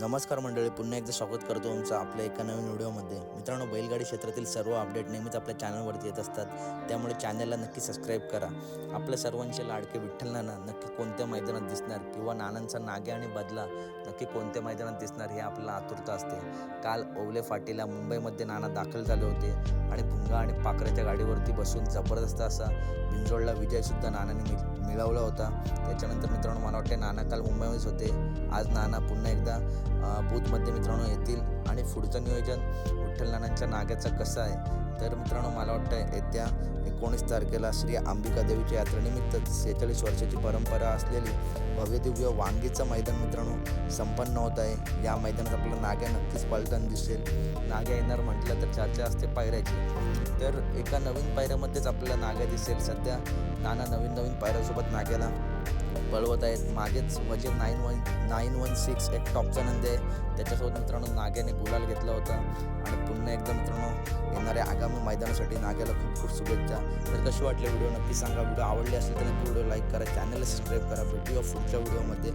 नमस्कार मंडळी पुन्हा एकदा स्वागत करतो तुमचं आपल्या एका नवीन व्हिडिओमध्ये. मित्रांनो बैलगाडी क्षेत्रातील सर्व अपडेट नेहमीच आपल्या चॅनलवरती येत असतात. त्यामुळे चॅनलला नक्की सबस्क्राईब करा. आपल्या सर्वांचे लाडके विठ्ठल नाना नक्की कोणत्या मैदानात दिसणार? किंवा नानांचा नागे आणि बदला नक्की कोणत्या मैदानात दिसणार? हे आपल्याला आतुरता असते. काल ओवले फाटीला मुंबईमध्ये नाना दाखल झाले होते. आणि भुंगा आणि पाखराच्या गाडीवरती बसून जबरदस्त असा भिंजोडला विजयसुद्धा नानाने मिळ मिळवला होता. त्याच्यानंतर मित्रांनो मला वाटते नाना काल मुंबईमध्येच होते. आज नाना पुन्हा एकदा बूथमध्ये मित्रांनो येतील. आणि पुढचं नियोजन विठ्ठलनानांच्या नाग्याचं कसं आहे? तर मित्रांनो मला वाटतं येत्या एकोणीस तारखेला श्री अंबिका देवीच्या यात्रेनिमित्त सेहेचाळीस वर्षाची परंपरा असलेली भव्यदिव्य वांगीचं मैदान मित्रांनो संपन्न होत आहे. या मैदानात आपल्याला नाग्या नक्कीच पलटण दिसेल. नाग्या येणार म्हटलं तर चर्चा असते पायऱ्याची. तर एका नवीन पायऱ्यामध्येच आपल्याला नाग्या दिसेल. सध्या नाना नवीन नवीन पायऱ्यासोबत नाग्याला पळवत आहेत. मागेच म्हणजे nine one nine one six एक टॉपचा नंद आहे. त्याच्यासोबत मित्रांनो नाग्याने गुलाल घेतला होता. आणि पुन्हा एकदा मित्रांनो येणाऱ्या आगामी मैदानासाठी नाग्याला खूप खूप शुभेच्छा. तर कशी वाटली व्हिडिओ? नक्की सांगा. व्हिडिओ आवडली असेल तर नक्की व्हिडिओ लाईक करा. चॅनलला सबस्क्राईब करा. भेटूया पुढच्या व्हिडिओमध्ये.